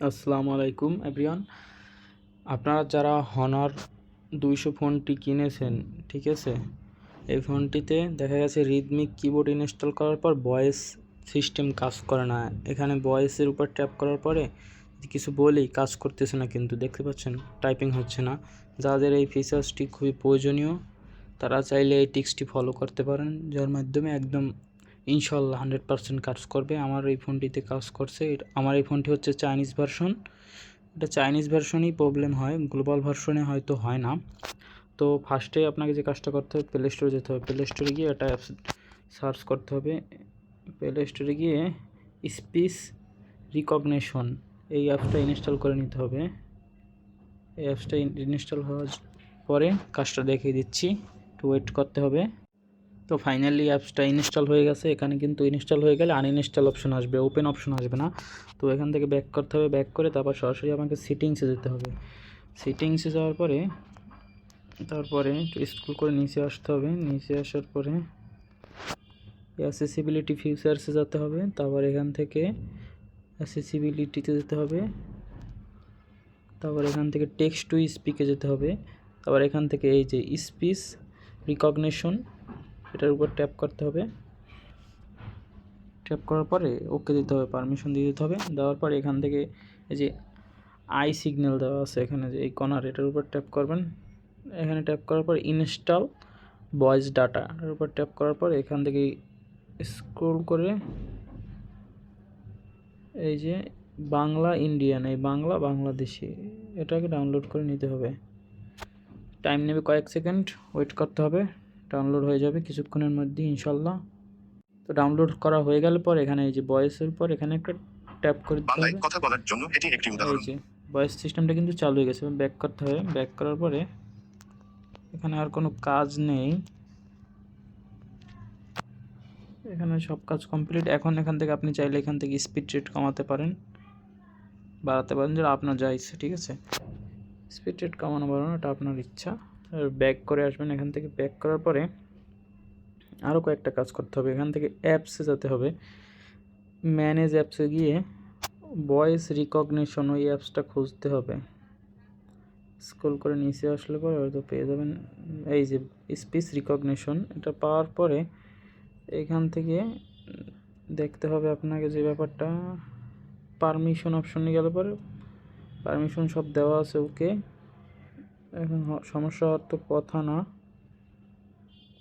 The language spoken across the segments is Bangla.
আসসালামু আলাইকুম, এভরিওয়ান। আপনারা যারা হনার দুইশো ফোনটি কিনেছেন, ঠিক আছে? এই ফোনটিতে দেখা গেছে রিদমিক কিবোর্ড ইনস্টল করার পর ভয়েস সিস্টেম কাজ করে না। এখানে ভয়েসের উপর ট্যাপ করার পরে কিছু বলেই কাজ করতেছে না কিন্তু, দেখতে পাচ্ছেন? টাইপিং হচ্ছে না। যাদের এই ফিচার্সটি খুবই প্রয়োজনীয়, তারা চাইলে এই টিক্সটি ফলো করতে পারেন, যার মাধ্যমে একদম ইনশাল্লাহ হান্ড্রেড পার্সেন্ট কাজ করবে। আমার এই ফোনটিতে কাজ করছে। আমার এই ফোনটি হচ্ছে চাইনিজ ভার্সন। এটা চাইনিজ ভার্সনই প্রবলেম হয়, গ্লোবাল ভার্সনে হয়তো হয় না। তো ফার্স্টে আপনাকে যে কাজটা করতে হবে প্লে স্টোরে যেতে হবে। প্লে স্টোরে গিয়ে একটা অ্যাপস সার্চ করতে হবে। প্লে স্টোরে গিয়ে স্পিচ রিকগনেশন এই অ্যাপসটা ইনস্টল করে নিতে হবে। এই অ্যাপসটা ইনস্টল হওয়ার পরে কাজটা দেখিয়ে দিচ্ছি। একটু ওয়েট করতে হবে। তো ফাইনালি অ্যাপসটা ইনস্টল হয়ে গেছে। এখানে কিন্তু ইনস্টল হয়ে গেলে আনইনস্টল অপশন আসবে ওপেন অপশন আসবে না। তো এখান থেকে ব্যাক করতে হবে ব্যাক করে তারপর সরাসরি আমাকে সিটিংসে যেতে হবে। সিটিংসে যাওয়ার পরে, তারপরে একটু স্ক্রল করে নিচে আসতে হবে। নিচে আসার পরে অ্যাসেসিবিলিটি ফিচার্সে যেতে হবে। তারপর এখান থেকে অ্যাসেসিবিলিটিতে যেতে হবে। তারপর এখান থেকে টেক্সট টু স্পিকে যেতে হবে। তারপর এখান থেকে এই যে স্পিচ রিকগনিশন এটার উপর ট্যাপ করতে হবে। ট্যাপ করার পরে ওকে দিতে হবে পারমিশন দিয়ে দিতে হবে। দেওয়ার পরে এখান থেকে এই যে আই সিগন্যাল দেওয়া আছে এখানে যে এই কর্নার এটার উপর ট্যাপ করবেন। এখানে ট্যাপ করার পর ইনস্টল ভয়েস ডাটা এর উপর ট্যাপ করার পর এখান থেকে স্ক্রোল করে এই যে বাংলা ইন্ডিয়ান এই বাংলা বাংলাদেশি, এটাকে ডাউনলোড করে নিতে হবে। টাইম নেবে কয়েক সেকেন্ড ওয়েট করতে হবে। ডাউনলোড হয়ে যাবে কিছুক্ষণের মধ্যে ইনশাল্লাহ। তো ডাউনলোড করা হয়ে গেলে পর এখানে এই যে ভয়েসের পর এখানে একটা ট্যাপ করে দিতে হবে। কথা বলার জন্য এটি একটি উদাহরণ। ভয়েস সিস্টেমটা কিন্তু চালু হয়ে গেছে ব্যাক করতে হবে। ব্যাক করার পরে এখানে আর কোনো কাজ নেই। এখানে সব কাজ কমপ্লিট এখন এখান থেকে আপনি চাইলে এখান থেকে স্পিড রেট কমাতে পারেন বাড়াতে পারেন যেটা আপনার যা ইচ্ছে ঠিক আছে? স্পিড রেট কমানো বাড়ানো এটা আপনার ইচ্ছা। ব্যাক করে আসবেন, এখান থেকে ব্যাক করার পরে আরও কয়েকটা কাজ করতে হবে। এখান থেকে অ্যাপসে যেতে হবে। ম্যানেজ অ্যাপসে গিয়ে ভয়েস রিকগনিশন ওই অ্যাপসটা খুঁজতে হবে। স্ক্রল করে নিচে আসলে পরে হয়তো পেয়ে যাবেন। এই যে স্পিচ রিকগনিশন এটা পাওয়ার পরে এখান থেকে দেখতে হবে আপনাকে যে ব্যাপারটা। পারমিশন অপশনে গেলে পরে পারমিশন সব দেওয়া আছে ওকে এখন সমস্যা হওয়ার তো কথা না।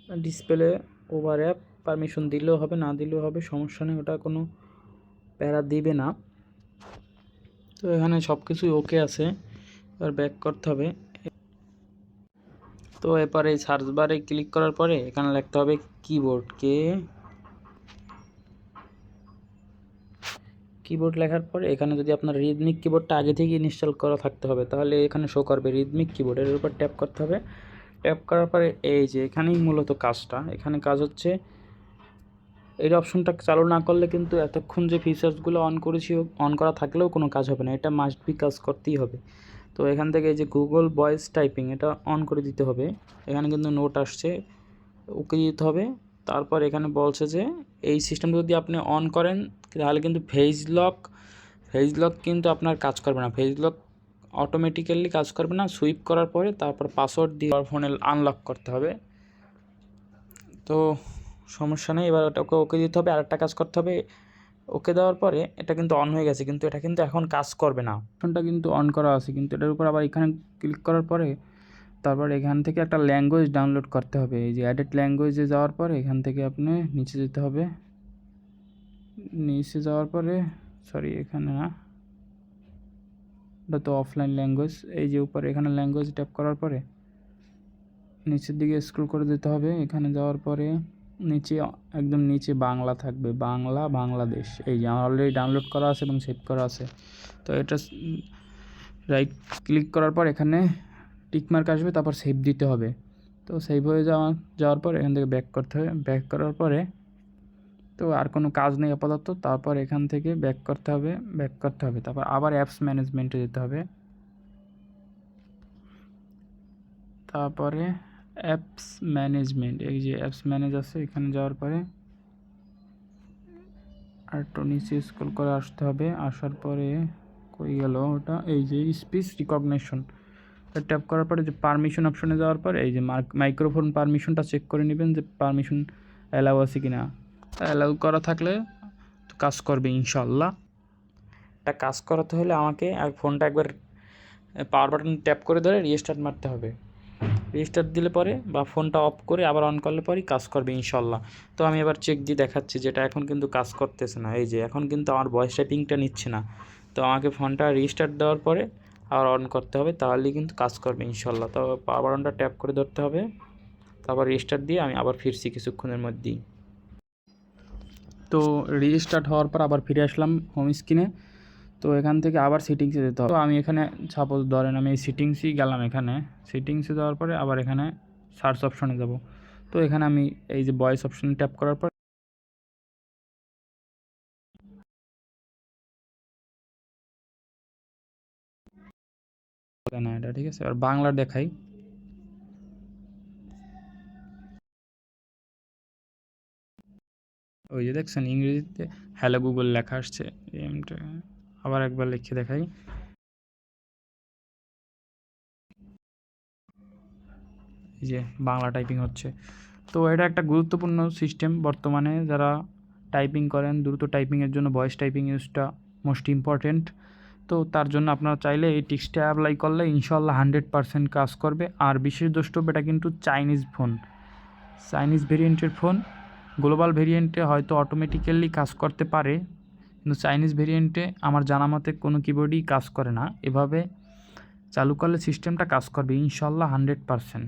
ডিসপ্লে, ওভার অ্যাপ পারমিশন দিলেও হবে, না দিলেও হবে, সমস্যা নেই, ওটা কোনো প্যারা দিবে না। তো এখানে সব কিছুই ওকে আছে, এবার ব্যাক করতে হবে। তো এরপরে সার্চ বারে ক্লিক করার পরে এখানে লিখতে হবে কিবোর্ড কে কিবোর্ড লেখার পরে এখানে যদি আপনার রিদমিক কিবোর্ডটা আগে থেকে ইনস্টল করা থাকতে হবে, তাহলে এখানে শো করবে রিদমিক কিবোর্ড এর উপর ট্যাপ করতে হবে। ট্যাপ করার পরে এই যে এখানেই মূলত কাজটা, এখানে কাজ হচ্ছে এই অপশনটা চালু না করলে কিন্তু এতক্ষণ যে ফিচার্সগুলো অন করেছি অন করা থাকলেও কোনো কাজ হবে না, এটা মাস্ট বি কাজ করতেই হবে। তো এখান থেকে এই যে গুগল ভয়েস টাইপিং এটা অন করে দিতে হবে। এখানে কিন্তু নোট আসছে, ওকে দিতে হবে। তারপর এখানে বলছে যে, এই সিস্টেমটা যদি আপনি অন করেন, তাহলে কিন্তু ফেজ লক ফেজ লক কিন্তু আপনার কাজ করবে না। ফেজ লক অটোমেটিক্যালি কাজ করবে না। সুইপ করার পরে তারপর পাসওয়ার্ড দিয়ে ফোনে আনলক করতে হবে। তো সমস্যা নেই। এবার ওটাকে ওকে দিতে হবে। আরেকটা কাজ করতে হবে। ওকে দেওয়ার পরে এটা কিন্তু অন হয়ে গেছে। কিন্তু এটা কিন্তু এখন কাজ করবে না। ফোনটা কিন্তু অন করা আছে। কিন্তু এটার উপর আবার এখানে ক্লিক করার পরে তারপর এখান থেকে একটা ল্যাঙ্গুয়েজ ডাউনলোড করতে হবে। এই যে অ্যাডেড ল্যাঙ্গুয়েজে যাওয়ার পরে এখান থেকে আপনি নিচে যেতে হবে। নিচে যাওয়ার পরে সরি এখানে না। এটা তো অফলাইন ল্যাঙ্গুয়েজ এই যে উপরে এখানে ল্যাঙ্গুয়েজ ট্যাপ করার পরে নিচের দিকে স্ক্রল করে দিতে হবে। এখানে যাওয়ার পরে নিচে, একদম নিচে বাংলা থাকবে। বাংলা, বাংলাদেশ। এই যে আমার অলরেডি ডাউনলোড করা আছে এবং সেভ করা আছে। তো এটা রাইট ক্লিক করার পর এখানে টিকমার্ক আসবে, তারপর সেভ দিতে হবে। তো সেভ হয়ে যাওয়া, যাওয়ার পর এখান থেকে ব্যাক করতে হবে। ব্যাক করার পরে তো আর কোনো কাজ নেই আপাতত। তারপর এখান থেকে ব্যাক করতে হবে ব্যাক করতে হবে। তারপর আবার অ্যাপস ম্যানেজমেন্টে যেতে হবে। তারপরে অ্যাপস ম্যানেজমেন্ট এই যে অ্যাপস ম্যানেজ আছে, এখানে যাওয়ার পরে আর একটু নিচে স্ক্রল করে আসতে হবে। আসার পরে কই গেল ওটা? এই যে স্পিচ রিকগনিশন ট্যাপ করার পরে যে পারমিশন অপশনে যাওয়ার পর এই যে মাইক্রোফোন পারমিশনটা চেক করে নেবেন যে পারমিশন অ্যালাউ আছে কি না অ্যালাউ করা থাকলে কাজ করবে ইনশাল্লাহ এটা কাজ করাতে হলে আমাকে আর ফোনটা একবার পাওয়ার বাটন ট্যাপ করে ধরে রিস্টার্ট মারতে হবে। রিস্টার্ট দিলে পরে বা ফোনটা অফ করে আবার অন করলে পরেই কাজ করবে ইনশাল্লাহ তো আমি এবার চেক দিয়ে দেখাচ্ছি যেটা এখন কিন্তু কাজ করতেছে না। এই যে এখন কিন্তু আমার ভয়েস টাইপিংটা নিচ্ছে না। তো আমাকে ফোনটা রিস্টার্ট দেওয়ার পরে আবার অন করতে হবে, তাহলেই কিন্তু কাজ করবে ইনশাল্লাহ। তো পাওয়ার বাটনটা ট্যাপ করে ধরতে হবে, তারপর রিস্টার্ট দিয়ে আমি আবার ফিরছি কিছুক্ষণের মধ্যেই। তো রিস্টার্ট হওয়ার পর আবার ফিরে আসলাম হোম স্ক্রিনে তো এখান থেকে আবার সিটিংসে যেতে হবে। তো আমি এখানে সাপোজ ধরেন আমি এই সেটিংসই গেলাম এখানে সিটিংসে যাওয়ার পরে আবার এখানে সার্চ অপশনে যাব। তো এখানে আমি এই যে ভয়েস অপশনে ট্যাপ করার পর না এটা, ঠিক আছে? আর বাংলা দেখাই। ওই যে দেখছেন, ইংরেজিতে হ্যালো গুগল লেখা আসছে আবার একবার লিখে দেখাই। যে বাংলা টাইপিং হচ্ছে। তো এটা একটা গুরুত্বপূর্ণ সিস্টেম বর্তমানে। যারা টাইপিং করেন, দ্রুত টাইপিংয়ের জন্য ভয়েস টাইপিং ইউজটা মোস্ট ইম্পর্টেন্ট তো তার জন্য আপনারা চাইলে এই টিক্সটা অ্যাপ্লাই করলে ইনশাল্লাহ হান্ড্রেড পারসেন্ট কাজ করবে। আর বিশেষ দ্রষ্টব্য এটা কিন্তু চাইনিজ ফোন। চাইনিজ ভেরিয়েন্টের ফোন, গ্লোবাল ভেরিয়েন্টে হয়তো অটোমেটিক্যালি কাজ করতে পারে, কিন্তু চাইনিজ ভেরিয়েন্টে আমার জানা মতে কোনো কিবোর্ডই কাজ করে না। এভাবে চালু করলে সিস্টেমটা কাজ করবে ইনশাল্লাহ হান্ড্রেড পারসেন্ট।